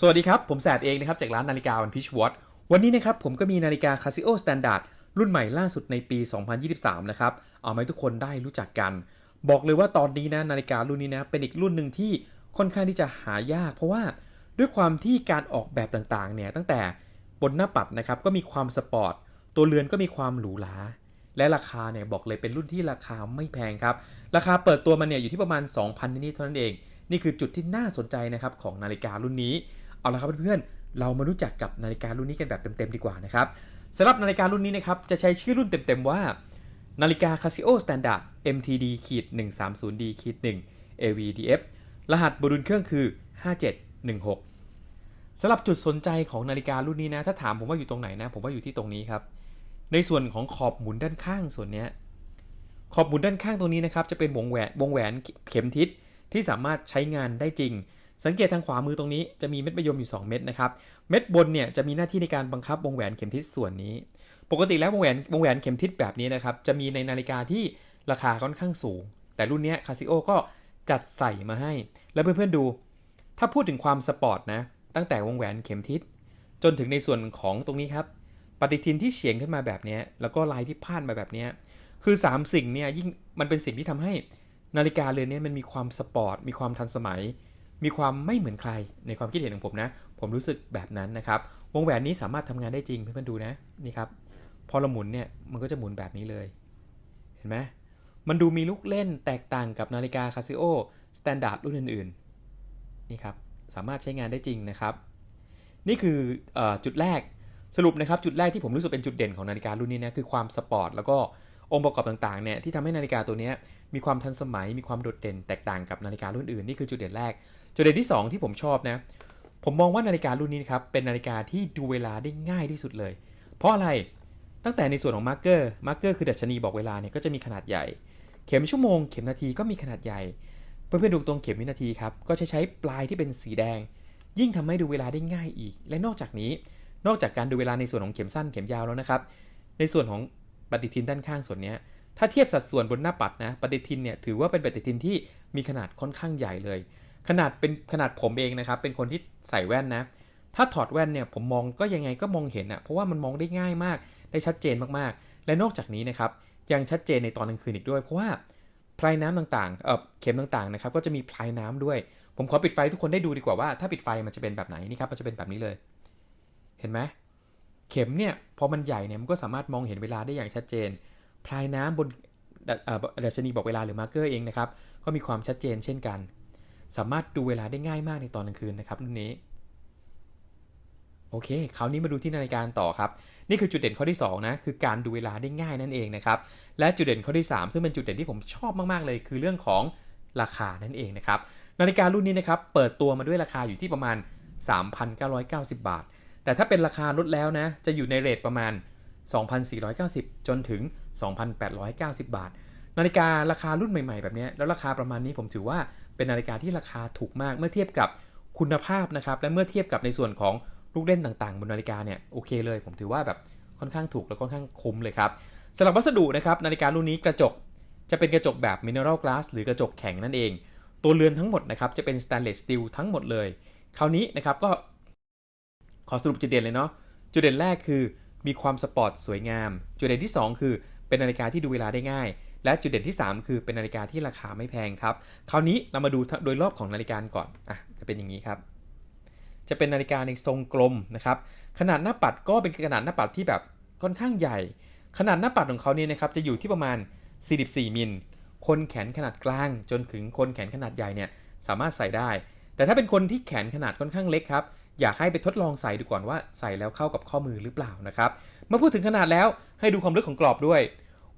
สวัสดีครับ ผมแสบเองนะครับ จากร้านนาฬิกาวันพิชวอตวันนี้นะครับผมก็มีนาฬิกา Casio Standard รุ่นใหม่ล่าสุดในปี 2023 นะครับ เอามาให้ทุกคนได้รู้จักกัน บอกเลยว่าตอนนี้นะนาฬิการุ่นนี้นะเป็นอีกรุ่นหนึ่งที่ค่อนข้างที่จะหายาก เพราะว่าด้วยความที่การออกแบบต่างๆเนี่ยตั้งแต่บนหน้าปัดนะครับก็มีความสปอร์ตตัวเรือนก็มีความหรูหราและราคาเนี่ยบอกเลยเป็นรุ่นที่ราคาไม่แพงครับ ราคาเปิดตัวมันเนี่ยอยู่ที่ประมาณ 2,000นิดๆเท่านั้นเอง นี่คือจุดที่น่าสนใจนะครับของนาฬิการุ่นนี้ เอาละครับเพื่อนๆเรามารู้จักกับนาฬิการุ่นนี้กันแบบเต็มๆดีกว่านะครับสำหรับนาฬิการุ่นนี้นะครับจะใช้ชื่อรุ่นเต็มๆว่า นาฬิกา Casio Standard MTD ขีด 130D ขีด 1 AVDF รหัสบรุนเครื่องคือ 5716สำหรับจุดสนใจของนาฬิการุ่นนี้นะ ถ้าถามผมว่าอยู่ตรงไหนนะ ผมว่าอยู่ที่ตรงนี้ครับ ในส่วนของขอบหมุนด้านข้างส่วนเนี้ยขอบหมุนด้านข้างตรงนี้นะครับจะเป็นวงแหวนวงแหวนเข็มทิศที่สามารถใช้งานได้จริง สังเกตทางขวามือตรงนี้จะมีเม็ดมะยมอยู่ 2 เม็ดนะครับ เม็ดบนเนี่ยจะมีหน้าที่ในการบังคับวงแหวนเข็มทิศส่วนนี้ ปกติแล้ววงแหวนวงแหวนเข็มทิศแบบนี้นะครับ จะมีในนาฬิกาที่ราคาค่อนข้างสูง แต่รุ่นนี้คาซิโอก็จัดใส่มาให้ แล้วเพื่อนๆดู ถ้าพูดถึงความสปอร์ตนะ ตั้งแต่วงแหวนเข็มทิศ จนถึงในส่วนของตรงนี้ครับ ปฏิทินที่เฉียงขึ้นมาแบบนี้ แล้วก็ลายที่พาดมาแบบนี้ คือ 3 สิ่งเนี่ยยิ่งมันเป็นสิ่งที่ทำให้นาฬิกาเรือนนี้มันมีความสปอร์ต มีความทันสมัย มีความไม่เหมือนใครในความคิดเห็นของผมนะ ผมรู้สึกแบบนั้นนะครับ วงแหวนนี้สามารถทำงานได้จริงเพื่อนๆดูนะนี่ครับพอเราหมุนเนี่ยมันก็จะหมุนแบบนี้เลย เห็นไหมมันดูมีลูกเล่นแตกต่างกับนาฬิกา Casio Standard รุ่นอื่นๆนี่ครับสามารถใช้งานได้จริงนะครับ นี่คืออจุดแรกสรุปนะครับจุดแรกที่ผมรู้สึกเป็นจุดเด่นของนาฬิการุ่นนี้นะคือความสปอร์ตแล้วก็องค์ประกอบต่างๆเนี่ยที่ทำให้นาฬิกาตัวนี้ มีความทันสมัยมีความโดดเด่นแตกต่างกับนาฬิการุ่นอื่นนี่คือจุดเด่นแรก จุดเด่นที่ 2 ที่ผมชอบนะ ผมมองว่านาฬิการุ่นนี้ครับเป็นนาฬิกาที่ดูเวลาได้ง่ายที่สุดเลย เพราะอะไรตั้งแต่ในส่วนของมาร์กเกอร์มาร์กเกอร์คือดัชนีบอกเวลาเนี่ยก็จะมีขนาดใหญ่ เข็มชั่วโมงเข็มนาทีก็มีขนาดใหญ่ เพื่อนๆดูตรงเข็มวินาทีครับก็ใช้ใช้ปลายที่เป็นสีแดง ยิ่งทำให้ดูเวลาได้ง่ายอีก และนอกจากนี้ นอกจากการดูเวลาในส่วนของเข็มสั้นเข็มยาวแล้วนะครับในส่วนของปฏิทินด้านข้างส่วนนี้ ถ้าเทียบสัดส่วนบนหน้าปัดนะปฏิทินเนี่ยถือว่าเป็นปฏิทินที่มีขนาดค่อนข้างใหญ่เลย ขนาดเป็นขนาดผมเองนะครับ เป็นคนที่ใส่แว่นนะ ถ้าถอดแว่นเนี่ยผมมองก็ยังไงก็มองเห็นอะเพราะว่ามันมองได้ง่ายมากได้ชัดเจนมากๆ และนอกจากนี้นะครับยังชัดเจนในตอนกลางคืนอีกด้วย เพราะว่าพลายน้ำต่างๆเออเข็มต่างๆนะครับก็จะมีพลายน้ำด้วย ผมขอปิดไฟทุกคนได้ดูดีกว่าว่าถ้าปิดไฟมันจะเป็นแบบไหนนี่ครับมันจะเป็นแบบนี้เลย เห็นไหมเข็มเนี่ยพอมันใหญ่เนี่ยมันก็สามารถมองเห็นเวลาได้อย่างชัดเจน พลายน้ำบนดัชนีบอกเวลาหรือมาร์เกอร์เองนะครับ ก็มีความชัดเจนเช่นกัน สามารถดูเวลาได้ง่ายมากในตอนกลางคืนนะครับรุ่นนี้ โอเค คราวนี้มาดูที่นาฬิกาต่อครับ นี่คือจุดเด่นข้อที่2นะคือการดูเวลาได้ง่ายนั่นเองนะครับ และจุดเด่นข้อที่ 3 ซึ่งเป็นจุดเด่นที่ผมชอบมากๆเลย คือเรื่องของราคานั่นเองนะครับ นาฬิการุ่นนี้นะครับ เปิดตัวมาด้วยราคาอยู่ที่ประมาณ 3,990 บาท แต่ถ้าเป็นราคาลดแล้วนะ จะอยู่ในเรทประมาณ 2,490 จนถึง 2,890 บาท นาฬิการาคารุ่นใหม่ๆแบบนี้แล้วราคาประมาณนี้ผมถือว่าเป็นนาฬิกาที่ราคาถูกมากเมื่อเทียบกับคุณภาพนะครับและเมื่อเทียบกับในส่วนของลูกเล่นต่างๆ บนนาฬิกาเนี่ยโอเคเลย ผมถือว่าแบบค่อนข้างถูกและค่อนข้างคุ้มเลยครับสำหรับวัสดุนะครับนาฬิการุ่นนี้กระจกจะเป็นกระจกแบบ mineral glass หรือกระจกแข็งนั่นเอง ตัวเรือนทั้งหมดนะครับจะเป็น stainless steel ทั้งหมดเลย คราวนี้นะครับก็ขอสรุปจุดเด่นเลยเนาะจุดเด่นแรกคือ มีความสปอร์ตสวยงาม จุดเด่นที่ 2 คือเป็นนาฬิกาที่ดูเวลาได้ง่าย และจุดเด่นที่ 3 คือเป็นนาฬิกาที่ราคาไม่แพงครับ คราวนี้เรามาดูโดยรอบของนาฬิกาก่อนอะจะเป็นอย่างนี้ครับ จะเป็นนาฬิกาในทรงกลมนะครับ ขนาดหน้าปัดก็เป็นขนาดหน้าปัดที่แบบค่อนข้างใหญ่ ขนาดหน้าปัดของเขาเนี่ยนะครับจะอยู่ที่ประมาณ 44 มิล คนแขนขนาดกลาง จนถึงคนแขนขนาดใหญ่เนี่ยสามารถใส่ได้ แต่ถ้าเป็นคนที่แขนขนาดค่อนข้างเล็กครับ อยากให้ไปทดลองใส่ดูก่อนว่าใส่แล้วเข้ากับข้อมือหรือเปล่านะครับเมื่อพูดถึงขนาดแล้วให้ดูความลึกของกรอบด้วย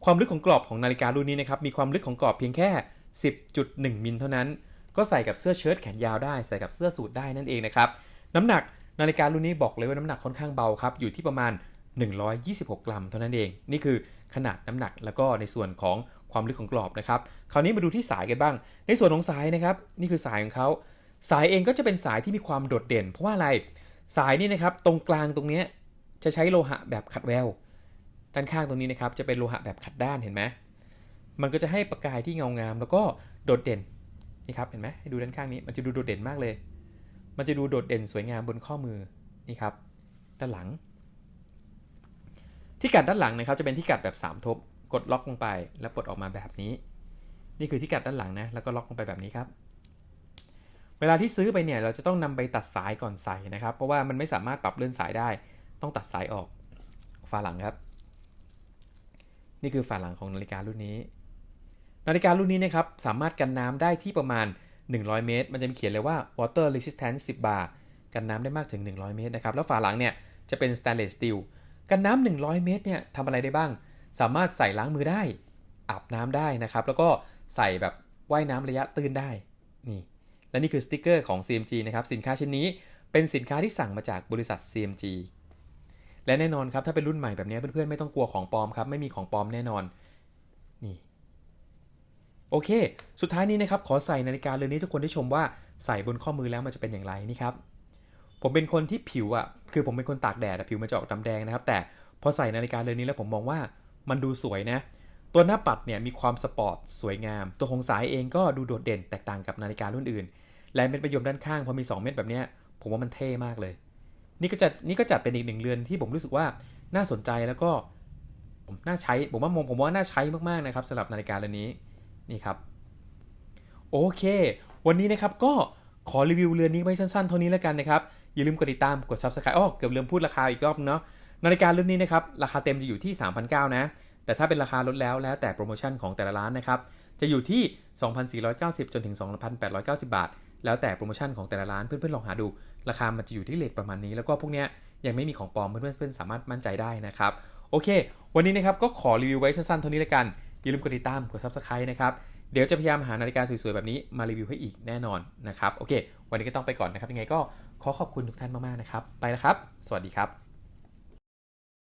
ความลึกของกรอบของนาฬิการุ่นนี้นะครับมีความลึกของกรอบเพียงแค่ 10.1 มิลเท่านั้น ก็ใส่กับเสื้อเชิ้ตแขนยาวได้ใส่กับเสื้อสูทได้นั่นเองนะครับน้ำหนักนาฬิการุ่นนี้บอกเลยว่าน้ำหนักค่อนข้างเบาครับอยู่ที่ประมาณ 126 กรัมเท่านั้นเอง นี่คือขนาดน้ำหนักแล้วก็ในส่วนของความลึกของกรอบนะครับคราวนี้มาดูที่สายกันบ้าง ในส่วนของสายนะครับนี่คือสายของเขา สายเองก็จะเป็นสายที่มีความโดดเด่น เพราะว่าอะไรสายนี่นะครับตรงกลางตรงนี้จะใช้โลหะแบบขัดแววด้านข้างตรงนี้นะครับจะเป็นโลหะแบบขัดด้านเห็นไหมมันก็จะให้ประกายที่เงางามแล้วก็โดดเด่นนี่ครับเห็นไหมให้ดูด้านข้างนี้มันจะดูโดดเด่นมากเลย มันจะดูโดดเด่นสวยงามบนข้อมือนี่ครับด้านหลัง ที่กัดด้านหลังนะครับจะเป็นที่กัดแบบ 3 ทบ กดล็อกลงไป แล้วปลดออกมาแบบนี้ นี่คือที่กัดด้านหลังนะแล้วก็ล็อกลงไปแบบนี้ครับ วลาที่ซื้อไปเนี่ยเราจะต้องนำไปตัดสายก่อนใส่นะครับ เพราะว่ามันไม่สามารถปรับเลื่อนสายได้ ต้องตัดสายออกฝาหลังครับ นี่คือฝาหลังของนาฬิการุ่นนี้ นาฬิการุ่นนี้นะครับสามารถกันน้ำได้ที่ประมาณ 100 เมตร มันจะมีเขียนเลยว่า water resistance 10 บาร์กันน้ำได้มากถึง 100 เมตรนะครับแล้วฝาหลังเนี่ยจะเป็น stainless steel กันน้ำ100 เมตรเนี่ยทำอะไรได้บ้าง สามารถใส่ล้างมือได้อาบน้ำได้นะครับ แล้วก็ใส่แบบว่ายน้ำระยะตื้นได้นี่ และนี่คือสติกเกอร์ของ CMG นะครับสินค้าชิ้นนี้เป็นสินค้าที่สั่งมาจากบริษัท CMG และแน่นอนครับถ้าเป็นรุ่นใหม่แบบนี้เพื่อนๆไม่ต้องกลัวของปลอมครับไม่มีของปลอมแน่นอนนี่โอเค สุดท้ายนี้นะครับขอใส่นาฬิกาเรือนนี้ทุกคนได้ชมว่าใส่บนข้อมือแล้วมันจะเป็นอย่างไรนี่ครับผมเป็นคนที่ผิวอะคือผมเป็นคนตากแดดผิวมันจะออกดำแดงนะครับ แต่พอใส่นาฬิกาเรือนนี้แล้วผมมองว่ามันดูสวยนะ ตัวหน้าปัดเนี่ยมีความสปอร์ตสวยงาม ตัวของสายเองก็ดูโดดเด่นแตกต่างกับนาฬิการุ่นอื่น และเม็ดประยมด้านข้างพอมี 2 เม็ดแบบเนี้ยผมว่ามันเท่มากเลย นี่ก็จะนี่ก็จัดเป็นอีกหนึ่งเรือนที่ผมรู้สึกว่าน่าสนใจแล้วก็ผมน่าใช้ผมว่ามองผมว่าน่าใช้มากๆนะครับสำหรับนาฬิกาเรือนนี้นี่ครับโอเค วันนี้นะครับก็ขอรีวิวเรือนนี้ไว้สั้นๆเท่านี้แล้วกันนะครับอย่าลืมกดติดตามกด subscribe อ้อเกือบลืมพูดราคาอีกรอบเนาะนาฬิการุ่นนี้นะครับราคาเต็มจะอยู่ที่ 3,900นะ แต่ถ้าเป็นราคาลดแล้วแล้วแต่โปรโมชั่นของแต่ละร้านนะครับ จะอยู่ที่ 2,490 จนถึง 2,890 บาท แล้วแต่โปรโมชั่นของแต่ละร้านเพื่อนๆลองหาดู ราคามันจะอยู่ที่เลทประมาณนี้ แล้วก็พวกเนี้ยยังไม่มีของปลอมเพื่อนๆเพื่อนสามารถมั่นใจได้นะครับ โอเค วันนี้นะครับก็ขอรีวิวไว้สั้นๆเท่านี้แล้วกันอย่าลืมกดติดตามกด subscribe นะครับเดี๋ยวจะพยายามหานาฬิกาสวยๆแบบนี้มารีวิวให้อีกแน่นอนนะครับโอเค วันนี้ก็ต้องไปก่อนนะครับยังไงก็ขอขอบคุณทุกท่านมากๆนะครับไปแล้วครับ สวัสดีครับ